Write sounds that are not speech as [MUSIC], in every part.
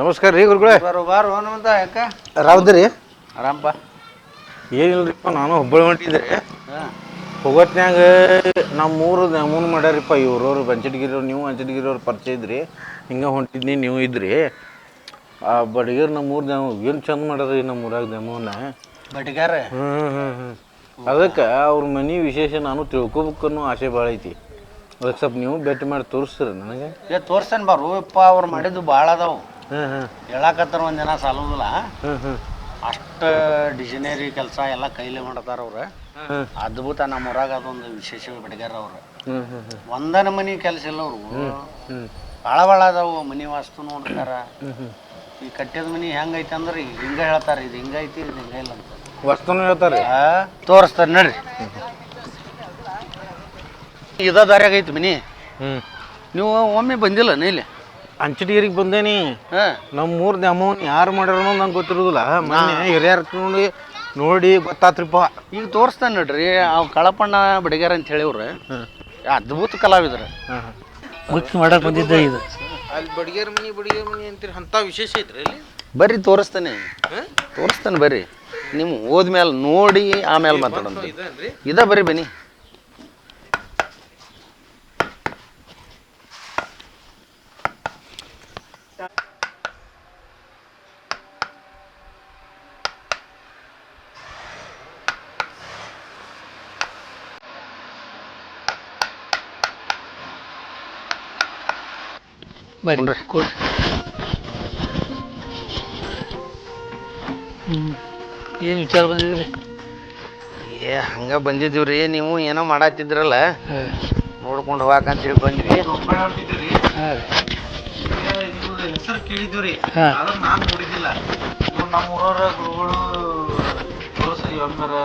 ನಮಸ್ಕಾರ ರೀ ಗುರುಗಳೇ. ರೀ ಬಾರು ಹನುಮಂತ ಯಾಕ ಆರಾಮದ್ರಿ ಆರಾಮಪ್ಪ. ಏನಿಲ್ರಿಪ್ಪ ನಾನು ಹುಬ್ಬಳ್ಳಿ ಹೊಂಟಿದ್ದೆ. ಹಾಂ. ಹೋಗೋತ್ನ್ಯಾಗ ನಮ್ಮ ಊರು ನಮೂನ್ ಮಾಡ್ಯಾರಿಪ್ಪ ಇವ್ರವ್ರು ಬಂಚಟ್ಗಿರಿಯವ್ರು ನೀವು ಬಂಚಟ್ಗಿರಿಯವ್ರು ಪರಿಚಯ ಇದ್ರಿ. ಹಿಂಗೆ ಹೊಂಟಿದ್ನಿ ನೀವು ಇದ್ರಿ. ಆ ಬಡಗೇರ್ ನಮ್ಮ ಊರು ಏನು ಚಂದ ರೀ ನಮ್ಮ ಊರಾಗ ದಮವನ್ನ ಬಡಿಗಾರ ಹ್ಞೂ ಹ್ಞೂ ಹ್ಞೂ ಅದಕ್ಕೆ ಅವ್ರ ಮನೆ ವಿಶೇಷ ನಾನು ತಿಳ್ಕೊಬೇಕು ಅನ್ನೋ ಆಸೆ ಭಾಳ ಐತಿ. ಅದಕ್ಕೆ ಸ್ವಲ್ಪ ನೀವು ಭೇಟಿ ಮಾಡಿ ತೋರ್ಸ್ರಿ ನನಗೆ. ಏ ತೋರ್ಸನ್ ಬಾರು ಯಪ್ಪ ಅವ್ರು ಮಾಡಿದ್ದು ಭಾಳ ಅದಾವು. ಹೇಳಕತ್ತಾರ ಒಂದು ಜನ ಸಾಲೋದಿಲ್ಲ. ಅಷ್ಟು ಡಿಸೈನರಿ ಕೆಲಸ ಎಲ್ಲ ಕೈಲಿ ಮಾಡ್ತಾರ ಅವ್ರು. ಅದ್ಭುತ ನಮ್ಮ ಊರಾಗ ಅದೊಂದು ವಿಶೇಷ ಬಡಿಗಾರ ಅವ್ರು. ಒಂದನ ಮನಿ ಕೆಲಸ ಇಲ್ಲ ಅವರು. ಭಾಳ ಭಾಳ ಅದಾವು ಮನಿ ವಾಸ್ತು ನೋಡ್ತಾರ. ಈ ಕಟ್ಟಿದ ಮನಿ ಹೆಂಗೈತೆ ಅಂದ್ರೆ ಈಗ ಹಿಂಗೆ ಹೇಳ್ತಾರೆ ಇದು ಹಿಂಗೈತಿ ಇದು ಹಿಂಗಿಲ್ಲ ಅಂತ. ವಸ್ತುನು ಹೇಳ್ತಾರೆ. ತೋರಿಸ್ತಾರೆ ನಡ್ರಿ. ಇದ ದಾರ್ಯಾಗ ಐತಿ ಮನಿ. ನೀವು ಒಮ್ಮೆ ಬಂದಿಲ್ಲ ಇಲ್ಲಿ? ಅಂಚಟಗಿರಿಗೆ ಬಂದೇನಿ. ಹಾಂ. ನಮ್ಮ ಊರ್ದ ಅಮೌಂಟ್ ಯಾರು ಮಾಡ್ಯಾರ ನಂಗೆ ಗೊತ್ತಿರೋದಿಲ್ಲ. ಮೊನ್ನೆ ಹಿರಿಯರ್ ನೋಡಿ ನೋಡಿ ಗೊತ್ತಾತ್ರಿಪ್ಪ ಈಗ ತೋರಿಸ್ತಾನೆ ನೋಡ್ರಿ ಅವ್ ಕಳಪಣ್ಣ ಬಡಿಗಾರ ಅಂತ ಹೇಳಿವ್ರ. ಅದ್ಭುತ ಕಲಾವಿದ್ರ. ಮಿಕ್ಸ್ ಮಾಡಕ್ ಬಂದಿದ್ದೆ ಇದು. ಅಲ್ಲಿ ಬಡಿಗೇರ್ ಮನಿ ಬಡಿಗೇರ್ ಮನಿ ಅಂತೀರಿ ಅಂಥ ವಿಶೇಷ ಐತ್ರಿ ಅಲ್ಲಿ? ಬರ್ರಿ ತೋರಿಸ್ತಾನೆ. ತೋರಿಸ್ತಾನೆ ಬರ್ರಿ. ನಿಮ್ಗೆ ಹೋದ್ಮೇಲೆ ನೋಡಿ ಆಮೇಲೆ ಮಾತಾಡೋಣ ಇದ ಬರ್ರಿ ಬನ್ನಿ. ಬರ್ರಿ. ಕೊಡ್ರಿ. ಹ್ಞೂ ಏನು ವಿಚಾರ ಬಂದಿದ್ರಿ? ಏ ಹಂಗ ಬಂದಿದ್ದೀವ್ರಿ. ನೀವು ಏನೋ ಮಾಡತ್ತಿದ್ರಲ್ಲ ನೋಡ್ಕೊಂಡು ಹೋಗಾಕಂತ ಹೇಳಿ ಬಂದ್ವಿ ಹಾಂ. ಹೆಸರು ಕೇಳಿದ್ವಿ ಹಾಂ. ಆದ್ರೆ ನಾನು ನೋಡಿದ್ದಿಲ್ಲ. ನಮ್ಮ ಊರವರ ಗುರುಗಳು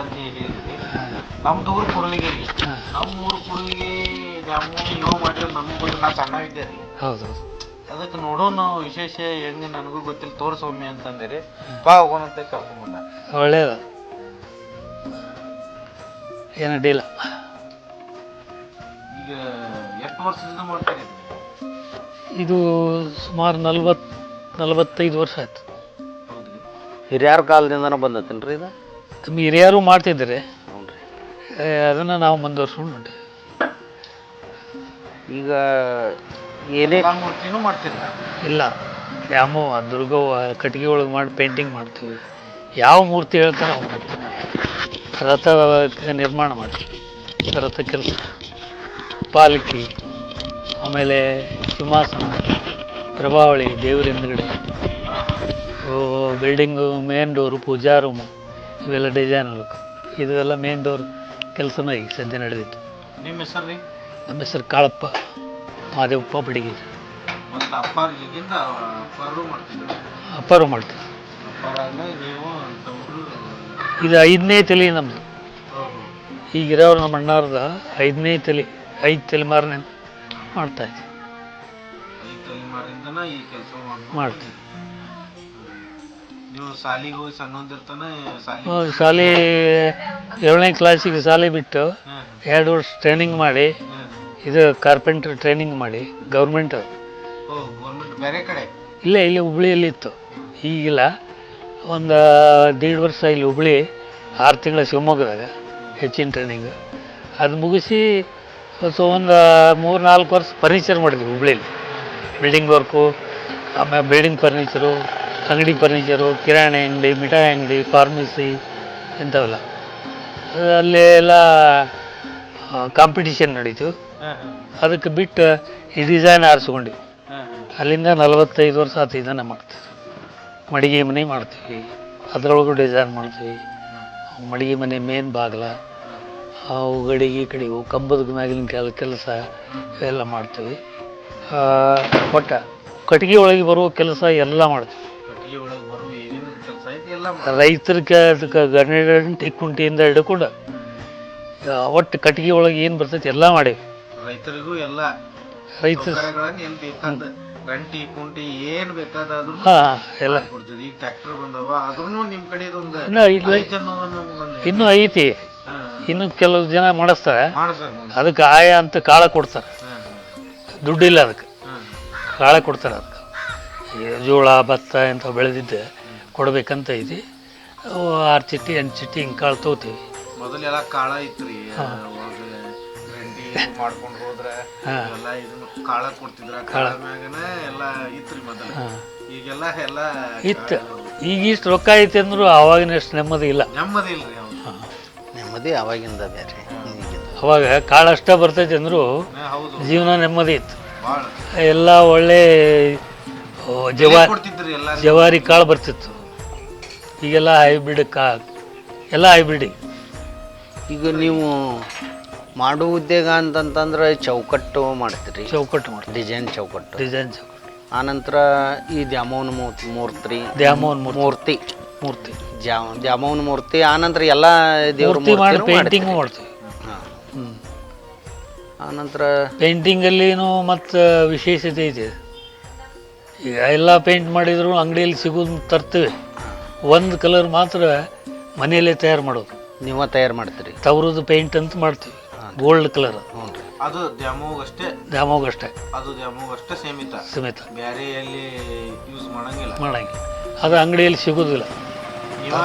ಅಂತ ಹೇಳಿದ್ರಿ ನಮ್ದು ಊರು ಕುರುಲಿಗೇರಿ. ಹಾಂ. ನಮ್ಮ ಊರು ಕುರುಲಿಗೆ ಜಾಮೂನ್ ಯೋಗ ಮಾಡಿದ್ರೆ ನಮ್ಗೆ ನಾ ಸಣ್ಣ ಇದ್ದೆ ರೀ ಹೌದು. ಅದಕ್ಕೆ ನೋಡೋಣ ವಿಶೇಷ ಹೆಂಗೆ ನನಗೂ ಗೊತ್ತಿಲ್ಲ. ತೋರಿಸೊಮ್ಮೆ ಅಂತಂದಿರಿ. ಬಾ ಹೋಗೋಣ ಅಂತ ಕರ್ಕೊಂಬಂದ. ಒಳ್ಳೇದು. ಏನು ಅಡ್ಡಿಲ್ಲ ಈಗ ಎಷ್ಟು ವರ್ಷದಿಂದ ಮಾಡ್ತೀರಿ ಇದು? ಸುಮಾರು ನಲ್ವತ್ತು ನಲವತ್ತೈದು ವರ್ಷ ಆಯ್ತು. ಹೌದ್ರಿ. ಹಿರಿಯರ ಕಾಲದಿಂದನೂ ಬಂದತ್ತೇನ್ರಿ ಇದು? ನಮ್ಮ ಹಿರಿಯರು ಮಾಡ್ತಿದ್ದಾರೆ. ಅದನ್ನ ಅದನ್ನು ನಾವು ಮುಂದುವರ್ಸ್ಕೊಂಡು ಹೊಂಟಿವಿ. ಈಗ ಏನೇ ಮೂರ್ತಿನೂ ಮಾಡ್ತಿಲ್ಲ. ಇಲ್ಲ ದ್ಯಾಮವ್ವ ದುರ್ಗವ್ವ ಕಟ್ಟಿಗೆ ಒಳಗೆ ಮಾಡಿ ಪೇಂಟಿಂಗ್ ಮಾಡ್ತೀವಿ. ಯಾವ ಮೂರ್ತಿ ಹೇಳ್ತಾರೆ ಅವು ಮಾಡ್ತೀವಿ ರಥ ನಿರ್ಮಾಣ ಮಾಡ್ತೀವಿ ರಥ ಕೆಲಸ. ಪಾಲಕಿ ಆಮೇಲೆ ಸಿಂಹಾಸನ ಪ್ರಭಾವಳಿ ದೇವ್ರ ಹಿಂದ್ಗಡೆ. Building main door puja room ಇವೆಲ್ಲ ಡಿಸೈನ್ ಆಗಬೇಕು ಇದೆಲ್ಲ ಮೇನ್ ಡೋರ್ ಕೆಲಸನೂ ಈಗ ಸದ್ಯ ನಡೆದಿತ್ತು. ನಿಮ್ಮ ಹೆಸರು ರೀ? ನಮ್ಮ ಹೆಸರು ಕಾಳಪ್ಪ. ಮಾದೇವಪ್ಪ ಉಪ್ಪ ಮತ್ತು ಅಪ್ಪಾರಿಗಿಂತ ಅಪ್ಪಾರು ಮಾಡ್ತಿದ್ರು. ಅಪ್ಪಾರು ಮಾಡ್ತೀವಿ ನೀವು ಇದು ಐದನೇ ತಲೆ ನಮ್ಮದು ಈಗಿರೋರು ನಮ್ಮ ಅಣ್ಣವ್ರದ ಐದನೇ ತಲೆ ಐದು ತಲೆಮಾರನೆ ಮಾಡ್ತಾ ಇದ್ದೆ ಈ ತಲೆಮಾರಿಂದನ ಈ ಕೆಲಸ ಮಾಡ್ತೀವಿ. ನೀವು ಹೋಗಿ ಸಣ್ಣದಿರ್ತಾನ ಶಾಲೆ ಏಳನೇ ಕ್ಲಾಸಿಗೆ ಶಾಲೆ ಬಿಟ್ಟು ಎರಡು ವರ್ಷ ಟ್ರೈನಿಂಗ್ ಮಾಡಿ ಇದು ಕಾರ್ಪೆಂಟರ್ ಟ್ರೈನಿಂಗ್ ಮಾಡಿ ಗೌರ್ಮೆಂಟ್ ಬೇರೆ ಕಡೆ? ಇಲ್ಲೇ ಇಲ್ಲಿ ಹುಬ್ಳಿಯಲ್ಲಿ ಇತ್ತು. ಈಗಿಲ್ಲ. ಒಂದು ದೀಡ್ ವರ್ಷ ಇಲ್ಲಿ ಹುಬ್ಳಿ ಆರು ತಿಂಗಳ ಶಿವಮೊಗ್ಗದಾಗ ಹೆಚ್ಚಿನ ಟ್ರೈನಿಂಗ್ ಅದು ಮುಗಿಸಿ ಸೊ ಒಂದು ಮೂರು ನಾಲ್ಕು ವರ್ಷ ಫರ್ನಿಚರ್ ಮಾಡಿದ್ವಿ ಹುಬ್ಳಿಯಲ್ಲಿ ಬಿಲ್ಡಿಂಗ್ ವರ್ಕು ಆಮೇಲೆ ಬಿಲ್ಡಿಂಗ್ ಫರ್ನಿಚರು ಅಂಗಡಿ ಫರ್ನಿಚರು ಕಿರಾಣಿ ಅಂಗಡಿ ಮಿಠಾಯಿ ಅಂಗಡಿ ಫಾರ್ಮಸಿ ಇಂಥವೆಲ್ಲ ಅಲ್ಲಿ ಎಲ್ಲ ಕಾಂಪಿಟಿಷನ್ ನಡೀತು. ಅದಕ್ಕೆ ಬಿಟ್ಟು ಈ ಡಿಸೈನ್ ಆರಿಸ್ಕೊಂಡ್ವಿ ಅಲ್ಲಿಂದ ನಲವತ್ತೈದು ವರ್ಷ ಆತ ಇದನ್ನು ಮಾಡ್ತೀವಿ ಮಡಿಗೆ ಮನೆ ಮಾಡ್ತೀವಿ. ಅದರೊಳಗೂ ಡಿಸೈನ್ ಮಾಡ್ತೀವಿ. ಮಡಿಗೆ ಮನೆ ಮೇನ್ ಬಾಗಿಲ. ಅವು ಗಡಿಗೆ ಕಡೆಗೂ ಕಂಬದ ಮ್ಯಾಗಿನ ಕೆಲ ಕೆಲಸ ಇವೆಲ್ಲ ಮಾಡ್ತೀವಿ. ಒಟ್ಟ ಕಟ್ಟಿಗೆ ಒಳಗೆ ಬರುವ ಕೆಲಸ ಎಲ್ಲ ಮಾಡ್ತೀವಿ. ರೈತರ ಗಂಟೆ ಕುಂಟಿಯಿಂದ ಹಿಡ್ಕೊಂಡು ಒಟ್ಟು ಕಟ್ಟಿಗೆ ಒಳಗೆ ಏನು ಬರ್ತೈತಿ ಎಲ್ಲ ಮಾಡೀವಿ. ರೈತರಿಗೂ ಎಲ್ಲ ಏನು ಬೇಕಾದ ಗಂಟಿ ಕುಂಟಿ ಏನ್ ಬೇಕಾದ್ರೂ ಎಲ್ಲ. ಕೊಡ್ತದೆ ಈಗ ಟ್ರ್ಯಾಕ್ಟರ್ ಬಂದವ ಆದ್ರೂ ನಿಮ್ಮ ಕಡೆದೊಂದು ಇನ್ನೂ ಐತೆ ಒಂದು ಇನ್ನೂ ಐತಿ. ಹಾಂ. ಇನ್ನು ಕೆಲವು ಜನ ಮಾಡಿಸ್ತಾರೆ. ಅದಕ್ಕೆ ಆಯ ಅಂತ ಕಾಳ ಕೊಡ್ತಾರೆ. ದುಡ್ಡಿಲ್ಲ ಅದಕ್ಕೆ. ಕಾಳ ಕೊಡ್ತಾರೆ ಅದಕ್ಕೆ. ಜೋಳ ಭತ್ತ ಇಂಥವು ಬೆಳೆದಿದ್ದೆ ಕೊಡಬೇಕಂತ ಐತಿ. ಆರು ಚಿಟ್ಟಿ ಎಂಟು ಚಿಟ್ಟಿ ಹಿಂಗೆ ಕಾಳು ತೊಗೋತೀವಿ ಮೊದಲೆಲ್ಲ ಕಾಳ ಇತ್ತು ರೀ ಮಾಡ್ಕೊಂಡು ಹೋದ್ರ ಹಾ. ಎಲ್ಲ ಇದನ್ನ ಕಾಳ ಕೊಡ್ತಿದ್ರ ಕಾಳ ಮ್ಯಾಗನ ಎಲ್ಲ ಇತ್ರಿ ಮೊದಲ. ಈಗೆಲ್ಲ ಎಲ್ಲ ಇತ್ತು. ಈಗ ಇಷ್ಟು ರೊಕ್ಕ ಐತಿ ಅವಾಗಿನ ಅಷ್ಟು ನೆಮ್ಮದಿ ಇಲ್ಲ. ನೆಮ್ಮದಿ ಇಲ್ಲ ನೆಮ್ಮದಿ ಅವಾಗಿಂದ ಬೇರೆ. ಅವಾಗ ಕಾಳು ಅಷ್ಟೇ ಬರ್ತೈತಿ ಅಂದ್ರು ಹೌದು. ಜೀವನ ನೆಮ್ಮದಿ ಇತ್ತು. ಎಲ್ಲ ಒಳ್ಳೆ ಜವಾರಿ ಜವಾ ಕೊಡ್ತಿದ್ರಿ ಎಲ್ಲ ಜವಾರಿ ಕಾಳು ಬರ್ತಿತ್ತು. ಈಗೆಲ್ಲ ಹೈಬ್ರಿಡ್ ಕಾ ಎಲ್ಲ ಹೈಬ್ರಿಡ್ ಈಗ ನೀವು ಮಾಡೋ ಉದ್ಯೋಗ ಅಂತಂತಂದ್ರೆ ಚೌಕಟ್ಟು ಮಾಡ್ತೀರಿ. ಚೌಕಟ್ಟು ಮಾಡ್ತೀವಿ. ಡಿಸೈನ್ ಚೌಕಟ್ಟು. ಡಿಸೈನ್ ಚೌಕಟ್ಟು. ಆನಂತರ ಈ ದ್ಯಾಮೋಹನ ಮೂರ್ತಿ ಮೂರ್ತಿ ದ್ಯಾಮೋನ್ ಮೂರ್ತಿ. ಮೂರ್ತಿ. ಮೂರ್ತಿ. ದ್ಯಾ- ದ್ಯಾಮೋಹನ ಮೂರ್ತಿ ಆನಂತರ ಎಲ್ಲ ದೇವ್ರ ಮೂರ್ತಿ ಮಾಡಿ ಪೇಂಟಿಂಗು. ಮಾಡ್ತೀವಿ. ಆನಂತರ ಪೇಂಟಿಂಗಲ್ಲಿನೂ ಮತ್ತು ವಿಶೇಷತೆ ಇದೆ. ಈಗ ಎಲ್ಲ ಪೇಂಟ್ ಮಾಡಿದ್ರು ಅಂಗಡಿಯಲ್ಲಿ ಸಿಗೋದು ತರ್ತೀವಿ. ಒಂದು ಕಲರ್ ಮಾತ್ರ ಮನೆಯಲ್ಲೇ ತಯಾರು ಮಾಡೋದು. ನೀವ ತಯಾರು ಮಾಡ್ತೀರಿ. ತವರದ್ದು ಪೇಂಟ್ ಅಂತ ಮಾಡ್ತೀವಿ. ಗೋಲ್ಡ್ ಕಲರ್ ಅದು ದ್ಯಾಮೋಗ್ ಅಷ್ಟೇ? ದ್ಯಾಮೋಗ ಅಷ್ಟೇ. ಅದು ದ್ಯಾಮೋಗ್ ಅಷ್ಟೇ ಸೀಮಿತ? ಸಮೇತ. ಬ್ಯಾರೆ ಯೂಸ್ ಮಾಡಂಗಿಲ್ಲ? ಮಾಡಂಗಿಲ್ಲ. ಅದು ಅಂಗಡಿಯಲ್ಲಿ ಸಿಗೋದಿಲ್ಲ. ಅವರ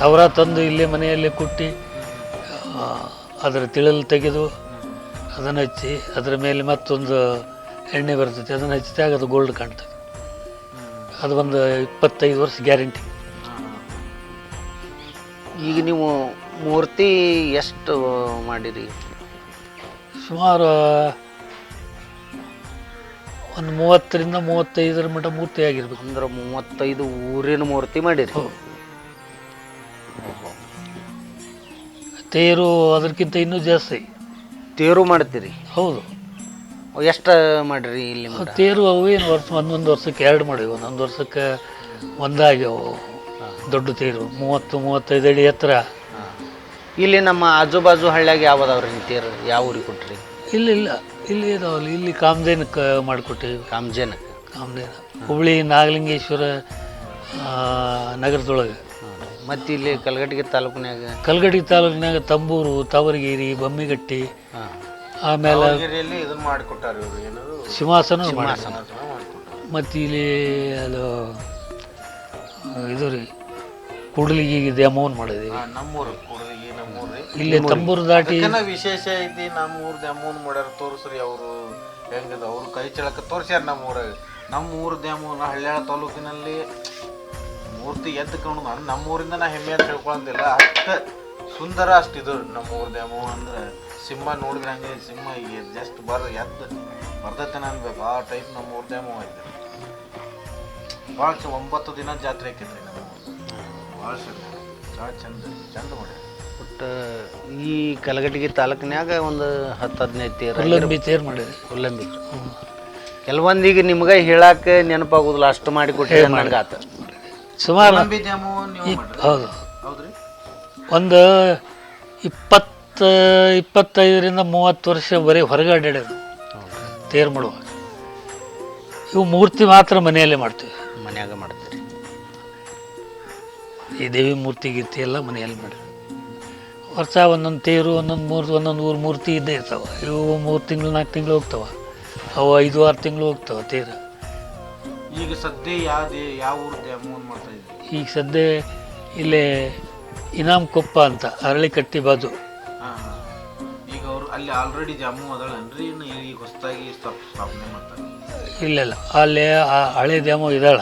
ತವರ ತಂದು ಇಲ್ಲಿ ಮನೆಯಲ್ಲಿ ಕುಟ್ಟಿ ಅದರ ತಿಳಲು ತೆಗೆದು ಅದನ್ನು ಹಚ್ಚಿ ಅದರ ಮೇಲೆ ಮತ್ತೊಂದು ಎಣ್ಣೆ ಬರ್ತೈತಿ ಅದನ್ನು ಹಚ್ಚಿದಾಗ ಅದು ಗೋಲ್ಡ್ ಕಾಣ್ತದೆ. ಅದು ಒಂದು ಇಪ್ಪತ್ತೈದು ವರ್ಷ ಗ್ಯಾರಂಟಿ. ಈಗ ನೀವು ಮೂರ್ತಿ ಎಷ್ಟು ಮಾಡಿರಿ? ಸುಮಾರು ಒಂದು ಮೂವತ್ತರಿಂದ ಮೂವತ್ತೈದರ ಮಟ್ಟ ಮೂರ್ತಿ ಆಗಿರ್ಬೇಕು. ಅಂದ್ರೆ ಮೂವತ್ತೈದು ಊರಿನ ಮೂರ್ತಿ ಮಾಡಿರಿ. ಹೌದು. ತೇರು ಅದಕ್ಕಿಂತ ಇನ್ನೂ ಜಾಸ್ತಿ. ತೇರು ಮಾಡ್ತೀರಿ? ಹೌದು. ಎಷ್ಟು ಮಾಡಿರಿ ಇಲ್ಲಿ? ತೇರು ಅವು ಏನು ವರ್ಷ ಒಂದೊಂದು ವರ್ಷಕ್ಕೆ ಎರಡು ಮಾಡಿ ಒಂದೊಂದು ವರ್ಷಕ್ಕೆ ಒಂದಾಗ್ಯವು. ದೊಡ್ಡ ತೇರು ಮೂವತ್ತು ಮೂವತ್ತೈದು ಅಡಿ ಎತ್ತರ. ಇಲ್ಲಿ ನಮ್ಮ ಆಜು ಬಾಜು ಹಳ್ಳ್ಯಾಗ ಯಾವ್ದಾವ್ರಿ ನಿಂತೀರ ಯಾವ ಊರಿಗೆ ಕೊಟ್ರಿ? ಇಲ್ಲ ಇಲ್ಲ ಇಲ್ಲಿ ಇದಾವಲ್ಲ ಇಲ್ಲಿ ಕಾಮಧೇನಕ್ಕೆ ಮಾಡಿಕೊಟ್ಟಿವಿ ಕಾಮಜೇನ ಕಾಮಧೇನ. ಹುಬ್ಳಿ ನಾಗಲಿಂಗೇಶ್ವರ ಆ, ನಗರದೊಳಗೆ. ಮತ್ತು ಇಲ್ಲಿ ಕಲ್ಗಟ್ಟಿಗೆ ತಾಲೂಕಿನಾಗ ಕಲ್ಗಡಿ ತಾಲೂಕಿನಾಗ ತಂಬೂರು ತವರಗಿರಿ ಬಮ್ಮಿಗಟ್ಟಿ ಹಾಂ. ಆಮೇಲೆ ಸಿಂಹಾಸನ ಮತ್ತಿಲ್ಲಿ ಮಾಡಿಕೊಟ್ಟಾರ ಮತ್ತು ಇಲ್ಲಿ ಅದು ಇದು ರೀ. ಕೂಡಲಿಗೆ ದ್ಯಾಮೋಹನ್ ಮಾಡಿದ್ದೀವಿ. ನಮ್ಮೂರು ಕುಡಗಿ ನಮ್ಮೂರ್ರಿ ಇಲ್ಲಿ ತಂಬೂರು ದಾಟಿ ವಿಶೇಷ ಐತಿ ನಮ್ಮೂರು ದ್ಯಾಮೂನ್ ಮಾಡ್ಯಾರ ತೋರಿಸ್ರಿ ಅವರು. ಹೆಂಗದ ಅವ್ರು ಕೈ ಚಳಕ ತೋರಿಸ್ಯಾರ ನಮ್ಮ ಊರಾಗ ನಮ್ಮ ಊರ್ ಹಳ್ಳ್ಯಾಳ ತಾಲೂಕಿನಲ್ಲಿ ಮೂರ್ತಿ ಎದ್ದು ಕಾಣೋದು ನಮ್ಮೂರಿಂದ ನಮ್ಮ ಊರಿಂದ ನಾ ಹೆಮ್ಮೆ ಅಂತ ಹೇಳ್ಕೊಳಂದಿಲ್ಲ ಅಷ್ಟ ಸುಂದರ ಅಷ್ಟು ಇದು ನಮ್ಮ ಊರ್ ಅಂದ್ರೆ ಸಿಂಹ ನೋಡಿದ್ರೆ ಹಂಗೆ ಸಿಂಹ ಈಗ ಜಸ್ಟ್ ಬರ್ ಎದ್ದು ಬರ್ದತನ ಅನ್ಬೇಕು. ಆ ಟೈಪ್ ನಮ್ಮ ಊರ್ ದ್ಯಾಮೋ ಐತೆ. ಭಾಳ ಒಂಬತ್ತು ದಿನ ಜಾತ್ರೆ ಆಕೈತ್ರಿ ನಮ್ಮ ಭಾಳ ಚಂದ ಭಾಳ ಚಂದ ಚಂದ ಮಾಡ್ಯಾರ ಒಟ್ಟು ಈ ಕಲಗಟ್ಟಿಗೆ ತಾಲೂಕಿನ್ಯಾಗ ಒಂದು ಹತ್ತು ಹದಿನೈದು ತೇರು ಉಲ್ಲಂಬಿ ತೇರು ಮಾಡಿದ್ವಿ ಉಲ್ಲಂಬಿ. ಕೆಲವೊಂದಿಗೆ ನಿಮ್ಗೆ ಹೇಳಕ್ಕೆ ನೆನಪಾಗೋದಿಲ್ಲ ಅಷ್ಟು ಮಾಡಿ ಕೊಟ್ಟರೆ ನನಗೆ ಆತ. ಸುಮಾರು ಹೌದು. ಹೌದ್ರಿ? ಒಂದು ಇಪ್ಪತ್ತು ಇಪ್ಪತ್ತೈದರಿಂದ ಮೂವತ್ತು ವರ್ಷ ಬರೀ ಹೊರಗೆ ಅಡ್ಡಾಡೋದು ತೇರು ಮಾಡುವಾಗ. ಇವು ಮೂರ್ತಿ ಮಾತ್ರ ಮನೆಯಲ್ಲೇ ಮಾಡ್ತೀವಿ. ಮನೆಯಾಗ ಮಾಡ್ತೀರಿ ಈ ದೇವಿ ಮೂರ್ತಿ ಗೀರ್ತಿ ಎಲ್ಲ ಮನೆಯಲ್ಲಿ ಮಾಡಿ ವರ್ಷ ಒಂದೊಂದು ತೇರು ಒಂದೊಂದು ಮೂರ್ತಿ ಒಂದೊಂದು ಊರು ಮೂರ್ತಿ ಇದ್ದೇ ಇರ್ತಾವೆ. ಇವು ಮೂರು ತಿಂಗಳು ನಾಲ್ಕು ತಿಂಗಳು ಹೋಗ್ತಾವೆ. ಅವು ಐದು ಆರು ತಿಂಗಳು ಹೋಗ್ತಾವೆ ತೇರು. ಈಗ ಸದ್ಯ ಯಾವುದೇ ಯಾವ ದ್ಯಾಮೋನ್ ಮಾಡ್ತಾ ಈಗ ಸದ್ಯ ಇಲ್ಲೇ ಇನಾಮ್ ಕೊಪ್ಪ ಅಂತ ಅರಳಿಕಟ್ಟಿ ಬಾಜು. ಹಾ ಹಾ. ಈಗ ಅವರು ಅಲ್ಲಿ ಆಲ್ರೆಡಿ ಜಾಮು ಅದಳನ್ರಿ ಇನ್ನು ಈಗ ಹೊಸದಾಗಿ ಸ್ಥಾಪನೆ ಮಾಡ್ತಾರೆ. ಇಲ್ಲೆಲ್ಲ ಅಲ್ಲಿ ಆ ಹಳೆ ದ್ಯಾಮು ಇದ್ದಾಳ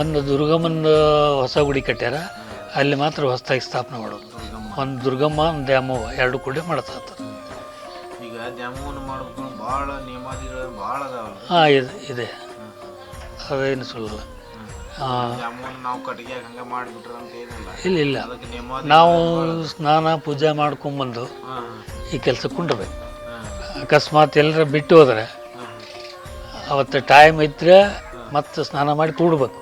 ಒಂದು ದುರ್ಗಮ್ಮನ ಹೊಸ ಗುಡಿ ಕಟ್ಟ್ಯಾರ ಅಲ್ಲಿ ಮಾತ್ರ ಹೊಸದಾಗಿ ಸ್ಥಾಪನೆ ಮಾಡೋದು. ಒಂದು ದುರ್ಗಮ್ಮ ಒಂದು ದ್ಯಾಮವ್ವ ಎರಡು ಕೂಡ ಮಾಡ್ತಾ ಈಗ ಮಾಡ್ಬೇಕು ಭಾಳ ನಿಯಮಾದಿಗಳು ಭಾಳ ಅದಾವಲ್ಲ. ಹಾಂ ಇದೆ ಇದೆ. ಅದೇನು ಸುಳ್ಳಲ್ಲ. ಹಾಂ ದ್ಯಾಮೋನ್ ನಾವು ಕಟ್ಟಿಗೆಯಾಗ ಹಂಗೆ ಮಾಡಿಬಿಟ್ರೆ ಅಂತ ಏನಿಲ್ಲ. ಇಲ್ಲ ಇಲ್ಲ. ನಾವು ಸ್ನಾನ ಪೂಜೆ ಮಾಡ್ಕೊಂಬಂದು ಈ ಕೆಲಸ ಕುಂಡಬೇಕು ಅಕಸ್ಮಾತ್ ಎಲ್ಲರ ಬಿಟ್ಟು ಹೋದ್ರೆ ಅವತ್ತು ಟೈಮ್ ಇದ್ದರೆ ಮತ್ತೆ ಸ್ನಾನ ಮಾಡಿ ಕೂಡ್ಬೇಕು.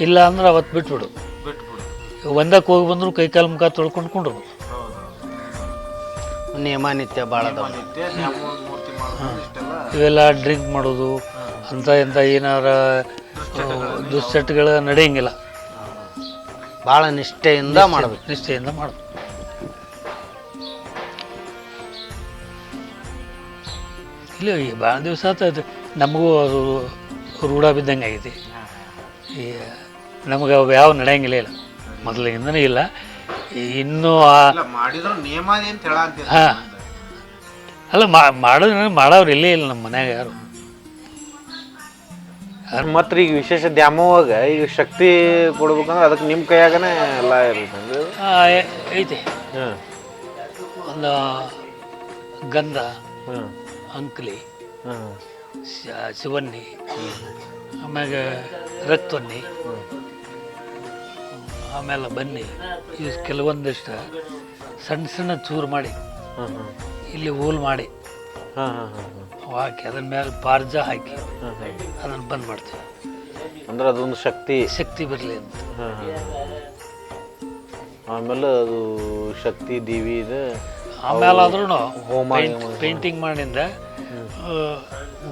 ಇಲ್ಲ ಅಂದ್ರೆ ಅವತ್ತು ಬಿಟ್ಬಿಡು. ಬಿಟ್ಬಿಡು. ಒಂದಕ್ಕೆ ಹೋಗಿ ಬಂದರೂ ಕೈ ಕಾಲು ಮುಖ ತೊಳ್ಕೊಂಡು ಕುಂಡ್ರು ನಿಯಮ ನಿತ್ಯ ಭಾಳ ನಿತ್ಯ ದ್ಯಾಮೋನ್ ಮೂರ್ತಿ ಮಾಡೋದು ಇಷ್ಟೆಲ್ಲ. ಇವೆಲ್ಲ ಡ್ರಿಂಕ್ ಮಾಡೋದು ಅಂತ ಎಂತ ಏನಾರ ದುಶ್ಚಟಗಳು ನಡೆಯಂಗಿಲ್ಲ. ಭಾಳ ನಿಷ್ಠೆಯಿಂದ ಮಾಡಬೇಕು. ನಿಷ್ಠೆಯಿಂದ ಮಾಡಬೇಕು. ಇಲ್ಲ ಈ ಭಾಳ ದಿವಸ ಆತ ನಮಗೂ ಅದು ರೂಢ ಬಿದ್ದಂಗೆ ಆಗೈತಿ ಈ ನಮಗೆ ಅವು ಯಾವ ನಡೆಯಂಗಿಲ್ಲ ಇಲ್ಲ. ಮೊದಲಿಂದನೂ ಇಲ್ಲ. ಇನ್ನೂ ಆ ಇಲ್ಲ ಮಾಡಿದ್ರು ನಿಯಮ ಅಂತ ಹೇಳ ಅಂತೀರ ಹಾಂ. ಅಲ್ಲ ಮಾಡೋದು ಮಾಡೋರು ಇಲ್ಲೇ ಇಲ್ಲ ನಮ್ಮ ಮನ್ಯಾಗ ಯಾರು. ಮತ್ತೆ ಈಗ ವಿಶೇಷ ದ್ಯಾಮವಾಗ ಈಗ ಶಕ್ತಿ ಕೊಡ್ಬೇಕಂದ್ರೆ ಅದಕ್ಕೆ ನಿಮ್ಮ ಕೈಯಾಗನೇ ಎಲ್ಲ ಇರುತ್ತೆ ಐತಿ. ಹಾಂ. ಒಂದು ಗಂಧ ಹಾಂ. ಅಂಕ್ಲಿ ಹಾಂ. ಶಿವನ್ನಿ ಆಮ್ಯಾಗ ರಕ್ತವನ್ನಿ ಆಮೇಲೆ ಬನ್ನಿ. ಇವು ಕೆಲವೊಂದಿಷ್ಟು ಸಣ್ಣ ಸಣ್ಣ ಚೂರು ಮಾಡಿ. ಇಲ್ಲಿ ಹೋಲ್ ಮಾಡಿ. ಹಾಂ ಹಾಕಿ ಅದನ್ನ ಮೇಲೆ ಪಾರ್ಜ ಹಾಕಿ ಅದನ್ನು ಬಂದ್ ಮಾಡ್ತೀವಿ. ಅಂದ್ರೆ ಅದೊಂದು ಶಕ್ತಿ. ಶಕ್ತಿ ಬರಲಿ ಅಂತ. ಹಾಂ ಆಮೇಲೆ ಅದು ಶಕ್ತಿ ದೇವಿ ಇದೆ. ಆಮೇಲೆ ಆದ್ರೂ ಹೋಮ ಪೇಂಟಿಂಗ್ ಮಾಡಿಂದ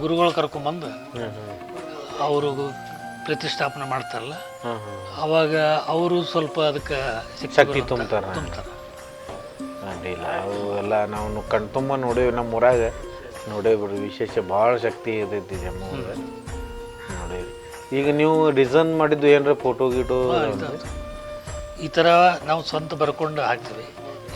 ಗುರುಗಳು ಕರ್ಕೊಂಬಂದು ಹ್ಞೂ ಹ್ಞೂ ಅವರು ಪ್ರತಿಷ್ಠಾಪನೆ ಮಾಡ್ತಾರಲ್ಲ ಅವಾಗ ಅವರು ಸ್ವಲ್ಪ ಅದಕ್ಕೆ ಶಕ್ತಿ ತುಂಬ್ತಾರ ತುಂಬ್ತಾರೆ ಅಡ್ಡಿಲ್ಲ ಅವು ಎಲ್ಲ ನಾವು ಕಣ್ ತುಂಬ ನೋಡೇವಿ ನಮ್ಮ ಊರಾಗ ನೋಡೇ ಬಿಡ್ರಿ ವಿಶೇಷ ಭಾಳ ಶಕ್ತಿ ಇರ್ತೈತಿ ಜಮ್ಮೂರಾಗ ನೋಡೇವಿ ಈಗ ನೀವು ಡಿಸೈನ್ ಮಾಡಿದ್ದು ಏನರ ಫೋಟೋ ಗೀಟೋ? ಈ ಥರ ನಾವು ಸ್ವಂತ ಬರ್ಕೊಂಡು ಹಾಕ್ತೀವಿ.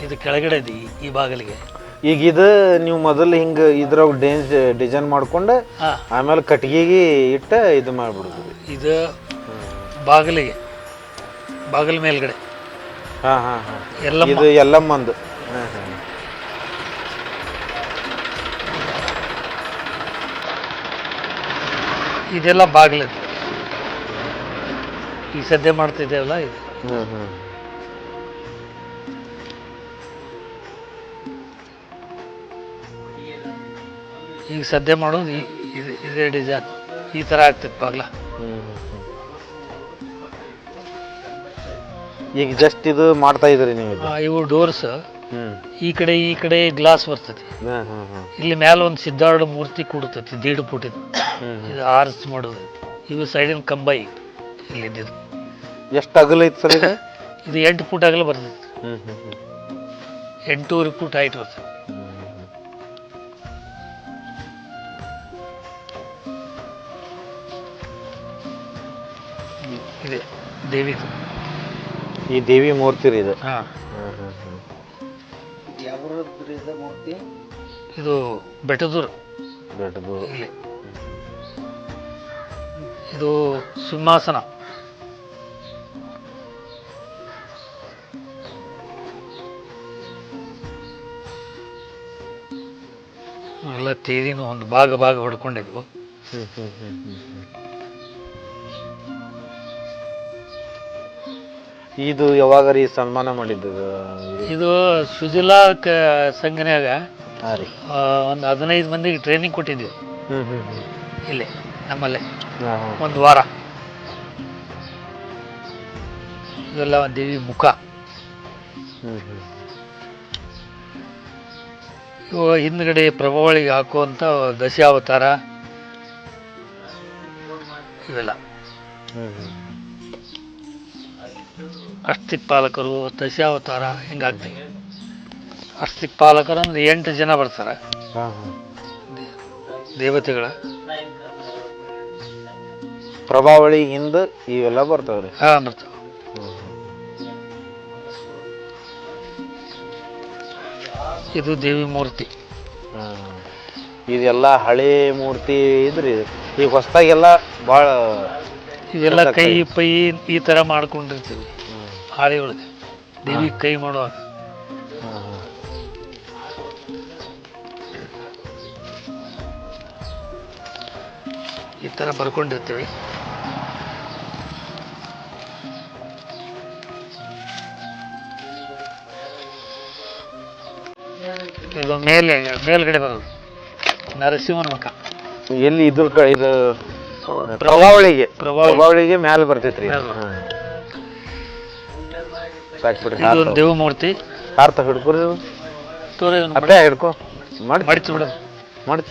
ಇದು ಕೆಳಗಡೆ ಈ ಬಾಗಿಲಿಗೆ. ಈಗ ಇದು ನೀವು ಮೊದಲು ಹಿಂಗೆ ಇದ್ರಾಗ ಡೇಂಜ್ ಡಿಸೈನ್ ಮಾಡ್ಕೊಂಡು ಹಾಂ. ಆಮೇಲೆ ಕಟ್ಗಿಗೆ ಇಟ್ಟ ಇದು ಮಾಡಿಬಿಡುದು. ಇದು ಬಾಗಿಲಿಗೆ ಬಾಗಿಲ ಮೇಲ್ಗಡೆ. ಹಾಂ ಹಾಂ ಹಾಂ. ಎಲ್ಲ ಇದು ಎಲ್ಲಮ್ಮಂದು. ಹಾಂ ಹಾಂ. ಇದೆಲ್ಲ ಬಾಗಿಲ ಈ ಸದ್ಯ ಮಾಡ್ತಿದ್ದೇವಲ್ಲ ಇದು. ಹ್ಞೂ ಹ್ಞೂ ಈಗ ಸದ್ಯ ಮಾಡೋದು ಈ- ಇದು- ಇದೇ ಡಿಸೈನ್ ಈ ಥರ ಆಗ್ತಿತ್ತು ಬಾಗ್ಲ. ಈಗ ಜಸ್ಟ್ ಇದು ಮಾಡ್ತಾ ಇದ್ರಿ ನೀವು ಇದು ಆ, ಇವು ಡೋರ್ಸ್ ಹ್ಮ್. ಈ ಕಡೆ ಈ ಕಡೆ ಗ್ಲಾಸ್ ಬರ್ತೈತಿ ಇಲ್ಲಿ ಮೇಲೆ ಒಂದು ಸಿದ್ಧಾರ್ಥ ಮೂರ್ತಿ ಕೂಡ್ತೈತಿ ದೀಡ್ ಹ್ಮ್ ಇದು ಆರ್ಸ್ ಮಾಡೋದು. ಇವು ಸೈಡಿನ ಕಂಬ ಈಗ ಇಲ್ಲಿದ್ದು. ಎಷ್ಟು ಅಗಲ ಐತೆ ಸರ್ ಇದು? [LAUGHS] ಇದು ಎಂಟು ಫುಟ್ ಅಗಲ ಬರ್ತೈತಿ ಹ್ಮ್ ಹ್ಮ್ ಹ್ಮ್. ಎಂಟೂವರೆ ಫುಟ್ ಹೈಟ್ ಬರ್ತೈತಿ ಇದೆ ದೇವಿ ಈ ದೇವಿ ಮೂರ್ತಿ ರೀ ಇದು. ಹಾಂ. ಹ್ಮ್ ಇದು ಬೆಟ್ಟದೂರು. ಇಲ್ಲಿ. ಇದು ಸಿಂಹಾಸನ. ಎಲ್ಲ ತೇರಿನ ಒಂದು ಭಾಗ ಭಾಗ ಹೊಡ್ಕೊಂಡಿದ್ವು. ಇದು ಯಾವಾಗ ರೀ ಸನ್ಮಾನ ಮಾಡಿದ್ದು? ಇದು ಸುಜಿಲಾ ಕ ಸಂಘನ್ಯಾಗ ಹಾಂ ರೀ. ಒಂದು ಹದಿನೈದು ಮಂದಿಗೆ ಟ್ರೈನಿಂಗ್ ಕೊಟ್ಟಿದ್ವಿ. ಇಲ್ಲಿ ನಮ್ಮಲ್ಲಿ. ಹಾಂ ಒಂದು ವಾರ. ಇವೆಲ್ಲ ದೇವಿ ಮುಖ. ಹ್ಞೂ ಇವು ಹಿಂದ್ಗಡೆ ಪ್ರಭಾವಳಿಗೆ ಹಾಕುವಂಥ ದಶಾವತಾರ. ಇವೆಲ್ಲ. ಹ್ಞೂ ಅಷ್ಟಿಪಾಲಕರು ದಶಾವತಾರ ಹಿಂಗಾಗ್ತದೆ? ಅಷ್ಟಿಪಾಲಕರು ಅಂದ್ರೆ ಎಂಟು ಜನ ಬರ್ತಾರೆ. ದೇವತೆಗಳ. ಪ್ರಭಾವಳಿ ಹಿಂದೆ ಇವೆಲ್ಲ ಬರ್ತಾವ್ರಿ. ಹಾಂ ಬರ್ತಾವೆ. ಇದು ದೇವಿ ಮೂರ್ತಿ. ಇದೆಲ್ಲ ಹಳೆ ಮೂರ್ತಿ ಇದ್ರಿ. ಈಗ ಹೊಸ್ದಾಗೆಲ್ಲ ಭಾಳ ಇವೆಲ್ಲ ಕೈ ಪೈ ಈ ಥರ ಮಾಡ್ಕೊಂಡಿರ್ತೀವಿ. ಹಾಳೆ ಒಳಗೆ ದೇವಿ ಕೈ ಮಾಡುವಾಗ ಈ ಥರ ಬರ್ಕೊಂಡಿರ್ತೀವಿ. ಇದು ಮೇಲೆ ಮೇಲ್ಗಡೆ ಬರೋದು. ನರಸಿಂಹನ ಮುಖ. ಎಲ್ಲಿ ಇದ್ರ ಕ ಇದು ಪ್ರಭಾವಳಿಗೆ ಪ್ರಭಾವಳಿ. ಪ್ರಭಾವಳಿಗೆ ಮ್ಯಾಲೆ ಬರ್ತೈತ್ರಿ. ದೇವ ಮೂರ್ತಿ. ಹಾರ್ತ ಹಿಡ್ಕೊರಿ ತೋರಿ ಅಪ್ಪೆ ಹಿಡ್ಕೊ. ಮಾಡಿ ಬಿಡೋದು ಮಾಡಿ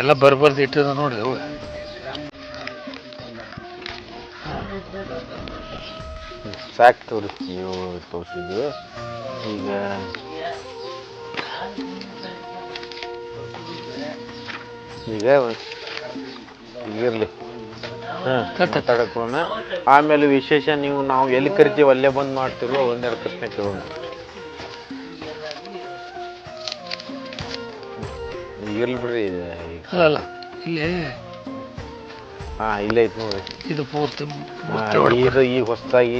ಎಲ್ಲ ಬರ್ಬರ್ದು ಇಟ್ಟಿದ ನೋಡ್ರಿ ಅವು. ಸಾಕು ತೋರಿಸ್ತೀವಿ ತೋರಿಸಿದ್ವಿ ಈಗ ಈಗ ಇರಲಿ ಆಮೇಲೆ ವಿಶೇಷ ನೀವು ನಾವು ಎಲ್ಲಿ ಕರಿತೀವಿ ಅಲ್ಲೇ ಬಂದು ಮಾಡ್ತಿರೋ ಒಂದೆರಡು ಪ್ರಶ್ನೆ ಕೇಳೋಣ. ಇರ್ಲಿ ಬಿಡ್ರಿ ಅಲ್ಲ ಇಲ್ಲಿ. ಹಾಂ ಇಲ್ಲೇ ಐತೆ ನೋಡ್ರಿ. ಇದು ಪೂರ್ತಿ ಇದು ಈಗ ಹೊಸದಾಗಿ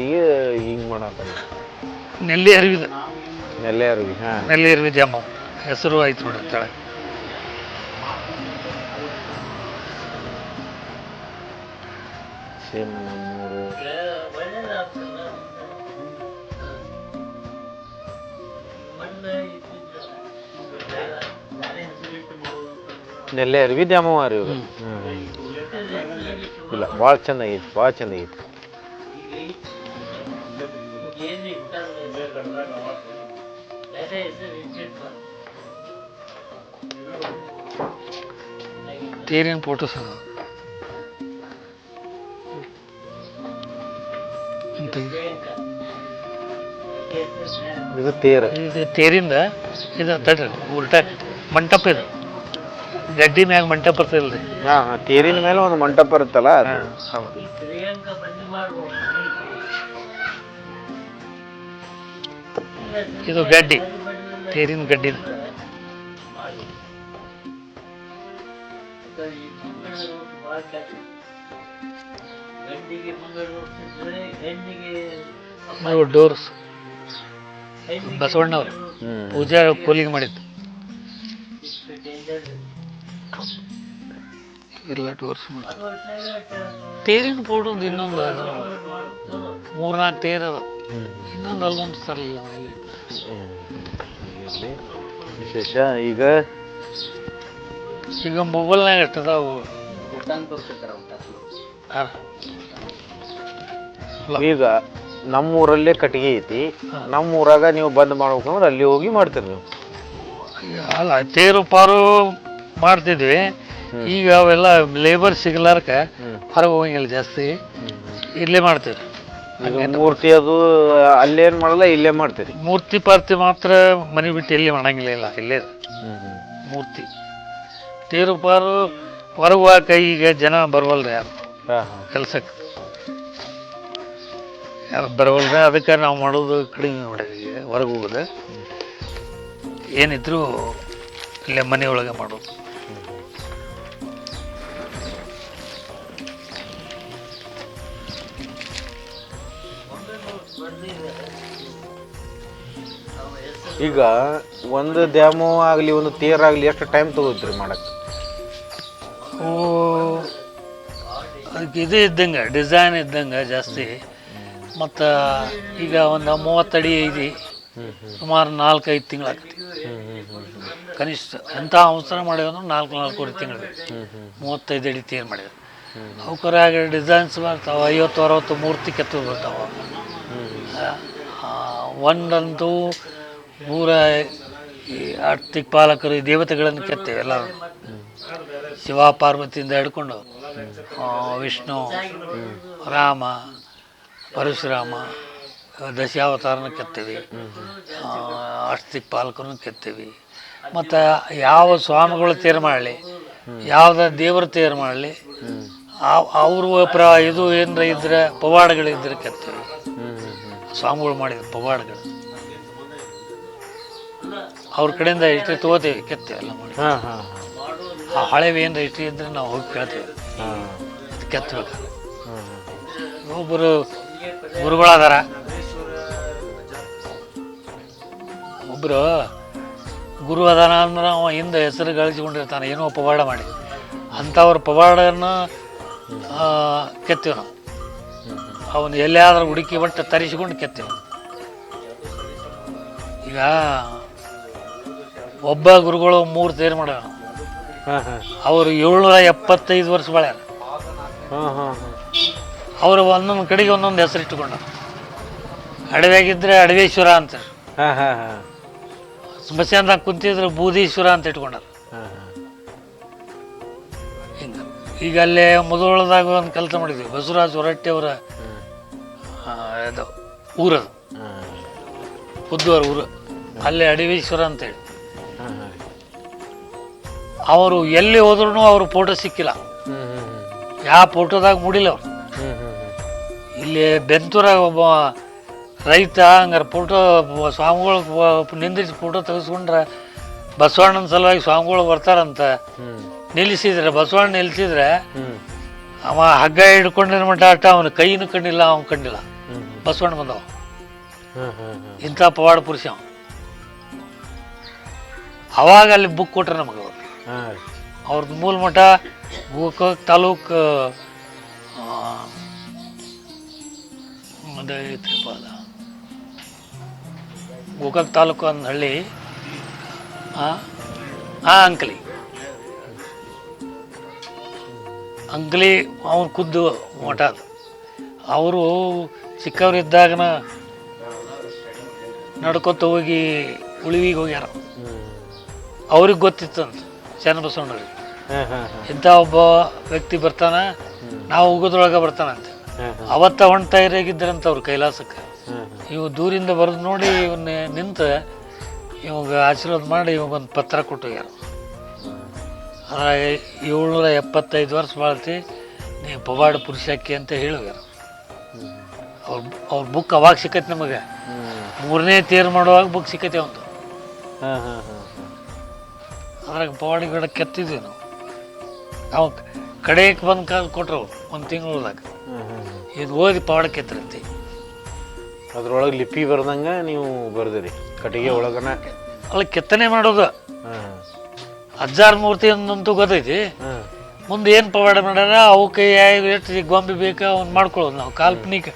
ಹಿಂಗೆ ಮಾಡೋದು ನೆಲ್ಲಿ ಅರಿವಿದೆ ನೆಲ್ಲೆ ಅರ್ವಿ ಹಾಂ. ನೆಲ್ಲಿ ಅರಿವಿ ದ್ಯಾಮ ಹೆಸರು ಆಯ್ತು ಬಿಡುತ್ತಾಳೆ ತಳ ಸೇಮ್ ನಮ್ಮೂರು. ನೆಲ್ಲೆ ಅರ್ವಿ ದ್ಯಾಮವ್ವ ರೀ ಇವರು ಇಲ್ಲ ಭಾಳ ಚೆನ್ನಾಗೈತಿ ಭಾಳ ಚೆನ್ನಾಗೈತಿ ತೇರಿನ ಫೋಟೋಸ್ ಅದ ಇಂಥ ಇದು ತೇರು ಇದು ತೇರಿಂದ ಇದು ತಡ್ರಿ ಉಲ್ಟಾ ಮಂಟಪ ಇದು ಗಡ್ಡಿ ಮ್ಯಾಗ ಮಂಟಪ ಇರ್ತದಲ್ರಿ ಹಾಂ ಹಾಂ ತೇರಿನ ಮೇಲೆ ಒಂದು ಮಂಟಪ ಇರುತ್ತಲ್ಲ ಅದು. ಹೌದು ಇದು ಗಡ್ಡಿ ತೇರಿನ ಗಡ್ಡಿ ನಾವು ಡೋರ್ಸ್ ಬಸವಣ್ಣವ್ರು. ಪೂಜಾ ಕೋಲಿಗೆ ಮಾಡಿದ್ದು. ಎಲ್ಲ ಡೋರ್ಸ್ ತೇರಿನ ಫೋಟೋ ಇನ್ನೊಂದು ಮೂರ್ನಾಲ್ಕು ತೇರು ಅದ. ಇನ್ನೊಂದು ಅಲ್ಲೊಂದು ಸರ್. ವಿಶೇಷ ಈಗ ಈಗ ಮೊಬೈಲ್ನಾಗ ಅಷ್ಟದಾವು ಈಗ ನಮ್ಮೂರಲ್ಲೇ ಕಟ್ಟಿಗೆ ಐತಿ. ನಮ್ಮೂರಾಗ ನೀವು ಬಂದ್ ಮಾಡ್ಬೇಕಂದ್ರೆ ಅಲ್ಲಿ ಹೋಗಿ ಮಾಡ್ತೀರಿ ನೀವು. ಅಲ್ಲ ತೇರು ಪಾರು ಮಾಡ್ತಿದ್ವಿ. ಈಗ ಅವೆಲ್ಲ ಲೇಬರ್ ಸಿಗ್ಲಾರ್ಕ ಹೊರಗೆ ಹೋಗಂಗಿಲ್ಲ ಜಾಸ್ತಿ. ಇಲ್ಲೇ ಮಾಡ್ತೀವಿ ಮೂರ್ತಿ ಅದು ಅಲ್ಲೇ ಏನು ಮಾಡಲ್ಲ ಇಲ್ಲೇ ಮಾಡ್ತೀರಿ. ಮೂರ್ತಿ ಪಾರ್ತಿ ಮಾತ್ರ ಮನೆ ಬಿಟ್ಟು ಎಲ್ಲಿ ಮಾಡಂಗಿಲ್ಲ ಇಲ್ಲ ಇಲ್ಲೇ. ಮೂರ್ತಿ. ತೇರು ಪಾರು ಪರವಾಗ ಕೈಗೆ ಈಗ ಜನ ಬರವಲ್ರಿ ಯಾರು? ಕೆಲ್ಸಕ್ಕೆ. ಯಾರು ಬರವಲ್ರಿ? ಅದಕ್ಕೆ ನಾವು ಮಾಡೋದು ಕಡಿಮೆ ಮಾಡಿದ್ವಿ ಈಗ ಹೊರಗೆ ಹೋಗೋದು. ಏನಿದ್ರು ಇಲ್ಲೇ ಮನೆ ಒಳಗೆ ಮಾಡೋದು. ಈಗ ಒಂದು ಡ್ಯಾಮು ಆಗಲಿ ಒಂದು ತೇರಾಗಲಿ ಎಷ್ಟು ಟೈಮ್ ತಗೋತ್ರಿ ಮಾಡಕ್ಕೆ? ಅದಕ್ಕೆ ಇದು ಇದ್ದಂಗೆ ಡಿಸೈನ್ ಇದ್ದಂಗೆ ಜಾಸ್ತಿ. ಮತ್ತು ಈಗ ಒಂದು ಮೂವತ್ತಡಿ ಐತಿ ಸುಮಾರು ನಾಲ್ಕೈದು ತಿಂಗಳಾಗ್ತಿ ಕನಿಷ್ಠ ಎಂಥ ಅವಸರ ಮಾಡಿದ್ರು ನಾಲ್ಕು ನಾಲ್ಕೂವರೆ ತಿಂಗಳು. ಮೂವತ್ತೈದು ಅಡಿ ತೇರು ಮಾಡಿದ್ರು. ಅವಕರಾಗ ಡಿಸೈನ್ಸ್ ಬರ್ತಾವೆ ಐವತ್ತು, ಅರವತ್ತು ಮೂರ್ತಿ ಕೆತ್ತ ಬರ್ತಾವೆ. ಒಂದಂತೂ ಪೂರ ಈ ಆರ್ಥಿಕ ಪಾಲಕರು, ಈ ದೇವತೆಗಳನ್ನು ಕೆತ್ತೇವೆ ಎಲ್ಲ ಶಿವ ಪಾರ್ವತಿಯಿಂದ ಹಿಡ್ಕೊಂಡು ವಿಷ್ಣು, ರಾಮ, ಪರಶುರಾಮ ದಶಾವತಾರನ ಕೆತ್ತೀವಿ. ಆರ್ಥಿಕ ಪಾಲಕರನ್ನು ಕೆತ್ತೀವಿ. ಮತ್ತು ಯಾವ ಸ್ವಾಮಿಗಳು ತೇರು ಮಾಡಲಿ, ಯಾವುದ ದೇವರು ತೇರು ಮಾಡಲಿ ಅವರು ಪ್ರ ಇದು ಏನರ ಇದ್ರೆ ಪವಾಡಗಳಿದ್ರೆ ಕೆತ್ತೀವಿ. ಸ್ವಾಮಿಗಳು ಮಾಡಿದ ಪವಾಡಗಳು. ಅವ್ರ ಕಡೆಯಿಂದ ಇಷ್ಟು ತಗೋತೀವಿ ಕೆತ್ತೆ ಎಲ್ಲ ಮಾಡಿ. ಹಾಂ ಹಾಂ ಆ ಹಳೆವು ಏನು ಇಷ್ಟು ಇದ್ರೆ ನಾವು ಹೋಗಿ ಕೇಳ್ತೀವಿ. ಹಾಂ. ಅದು ಕೆತ್ತಬೇಕು ಒಬ್ಬರು ಗುರುಗಳಾದಾರ. ಒಬ್ಬರು ಗುರು ಅದಾನ ಅಂದ್ರೆ ಅವ ಹಿಂದೆ ಹೆಸರು ಗಳಿಸಿಕೊಂಡಿರ್ತಾನೆ ಏನೋ ಪವಾಡ ಮಾಡಿ. ಅಂಥವ್ರ ಪವಾಡನ ಕೆತ್ತೀವಿ ನಾವು. ಅವನು ಎಲ್ಲಿಯಾದ್ರೂ ಹುಡುಕಿ ಒಟ್ಟು ತರಿಸಿಕೊಂಡು ಕೆತ್ತೀವಿ. ಈಗ ಒಬ್ಬ ಗುರುಗಳು ಮೂರು ತೇರು ಮಾಡ್ಯಾರ. ಹಾಂ ಹಾಂ. ಅವರು ಏಳ್ನೂರ ಎಪ್ಪತ್ತೈದು ವರ್ಷ ಬಾಳ್ಯಾರ. ಹಾಂ ಹಾಂ ಅವರು ಒಂದೊಂದು ಕಡೆಗೆ ಒಂದೊಂದು ಹೆಸರು ಇಟ್ಟುಕೊಂಡ ಅಡವೇಗಿದ್ರೆ ಅಡವೇಶ್ವರ ಅಂತ. ಹಾಂ ಹಾಂ ಹಾಂ. ಸ್ಮಶಾನದಾಗ ಕುಂತಿದ್ರೆ ಬೂದೀಶ್ವರ ಅಂತ ಇಟ್ಕೊಂಡಾರ ಹಾಂ ಹಾಂ. ಹಿಂಗೆ. ಈಗ ಅಲ್ಲೇ ಮುದುಳದಾಗ ಒಂದು ಕೆಲಸ ಮಾಡಿದ್ವಿ. ಬಸವರಾಜ್ ಹೊರಟ್ಟಿ ಅವರ ಇದು ಊರದು. ಹಾಂ. ಬುದ್ಧವಾರ ಊರು. ಅಲ್ಲೇ ಅಡವೇಶ್ವರ ಅಂತೇಳಿ ಅವರು ಎಲ್ಲಿ ಹೋದ್ರೂ ಅವ್ರ ಫೋಟೋ ಸಿಕ್ಕಿಲ್ಲ. ಯಾವ ಫೋಟೋದಾಗ ಮೂಡಿಲ್ಲ ಅವ್ರು. ಇಲ್ಲಿ ಬೆಂತೂರಾಗ ಒಬ್ಬ ರೈತ ಹಂಗಾರೆ ಫೋಟೋ ಸ್ವಾಮಿಗಳು ನಿಂದಿಸಿ ಫೋಟೋ ತೆಗೆಸ್ಕೊಂಡ್ರೆ ಬಸವಣ್ಣನ ಸಲುವಾಗಿ ಸ್ವಾಮಿಗಳು ಬರ್ತಾರಂತ. ನಿಲ್ಲಿಸಿದ್ರೆ, ಬಸವಣ್ಣ ನಿಲ್ಲಿಸಿದ್ರೆ ಅವ ಹಗ್ಗ ಹಿಡ್ಕೊಂಡಿರ ಮಟ್ಟ ಆಟ, ಅವನ ಕೈನೂ ಕಂಡಿಲ್ಲ, ಅವನು ಕಂಡಿಲ್ಲ. ಬಸವಣ್ಣ ಬಂದವ. ಇಂಥ ಪವಾಡ ಪುರುಷ ಅವ. ಅವಾಗ ಅಲ್ಲಿ ಬುಕ್ ಕೊಟ್ರೆ ನಮಗೆ ಅವ್ರು. ಹಾಂ ಅವ್ರದ್ದು ಮೂಲ ಮಠ ಗೋಕಾಕ್ ತಾಲೂಕು ಆ, ಅದೇ ಗೋಕಾಕ್ ತಾಲೂಕು ಅಂದ ಹಳ್ಳಿ. ಹಾಂ ಹಾಂ ಅಂಕಲಿ. ಅಂಕಲಿ ಅವನು ಖುದ್ದು ಮಠ ಅದು. ಅವರು ಚಿಕ್ಕವರಿದ್ದಾಗನ ನಡ್ಕೊತ ಹೋಗಿ ಉಳಿವಿಗೆ ಹೋಗ್ಯಾರ. ಅವ್ರಿಗೆ ಅವ್ರಿಗೆ ಗೊತ್ತಿತ್ತಂತ. ಚನ್ನಬಸವಣ್ಣವ್ರಿಗೆ ಇಂಥ ಒಬ್ಬ ವ್ಯಕ್ತಿ ಬರ್ತಾನ ನಾವು ಉಗದ್ರೊಳಗೆ ಬರ್ತಾನಂತ. ಅವತ್ತ ಹೊಣ್ ತಯಾರಾಗಿದ್ದರಂತ ಅವ್ರು ಕೈಲಾಸಕ್ಕೆ. ಇವು ದೂರಿಂದ ಬರೆದು ನೋಡಿ ಇವನ್ನ ನಿಂತು ಇವಾಗ ಆಶೀರ್ವಾದ ಮಾಡಿ ಇವಾಗೊಂದು ಪತ್ರ ಕೊಟ್ಟೋಗ್ಯಾರ. ಅದ್ರಾಗ ಏಳ್ನೂರ ಎಪ್ಪತ್ತೈದು ವರ್ಷ ಬಾಳ್ತಿ ನೀ ಪವಾಡ ಪುರುಷಕ್ಕೆ ಅಂತ ಹೇಳೋಗ್ಯಾರ. ಅವ್ರ ಅವ್ರ ಬುಕ್ ಅವಾಗ ಸಿಕ್ಕೈತೆ ನಮಗೆ. ಮೂರನೇ ತೇರು ಮಾಡುವಾಗ ಬುಕ್ ಸಿಕ್ಕೈತಿ ಒಂದು ಹಾಂ ಹಾಂ ಹಾಂ ಹಾಂ. ಅದ್ರಾಗ ಪವಾಡಿ ಗಿಡ ಕೆತ್ತಿದ್ವಿ ನಾವು. ನಾವು ಕಡೆಗೆ ಬಂದು ಕಾಲ ಕೊಟ್ರು ಒಂದು ತಿಂಗಳದಾಗ. ಇದು ಓದಿ ಪವಾಡ ಕೆತ್ತಿರತ್ತಿ ಅದ್ರೊಳಗೆ ಲಿಪಿ ಬರ್ದಂಗೆ ನೀವು ಬರ್ದಿರಿ ಕಟ್ಟಿಗೆ ಒಳಗನ. ಅಲ್ಲ ಕೆತ್ತನೆ ಮಾಡೋದು. ಹಜಾರ್ ಮೂರ್ತಿ ಅಂತೂ ಗೊತ್ತೈತಿ. ಮುಂದೆ ಏನು ಪವಾಡ ಮಾಡ್ಯಾರ ಅವಕ್ಕೆ ಎಷ್ಟು ಗೊಂಬೆ ಬೇಕಾ ಅವ್ನು ಮಾಡ್ಕೊಳ್ಳೋದು ನಾವು. ಕಾಲ್ಪನಿಕ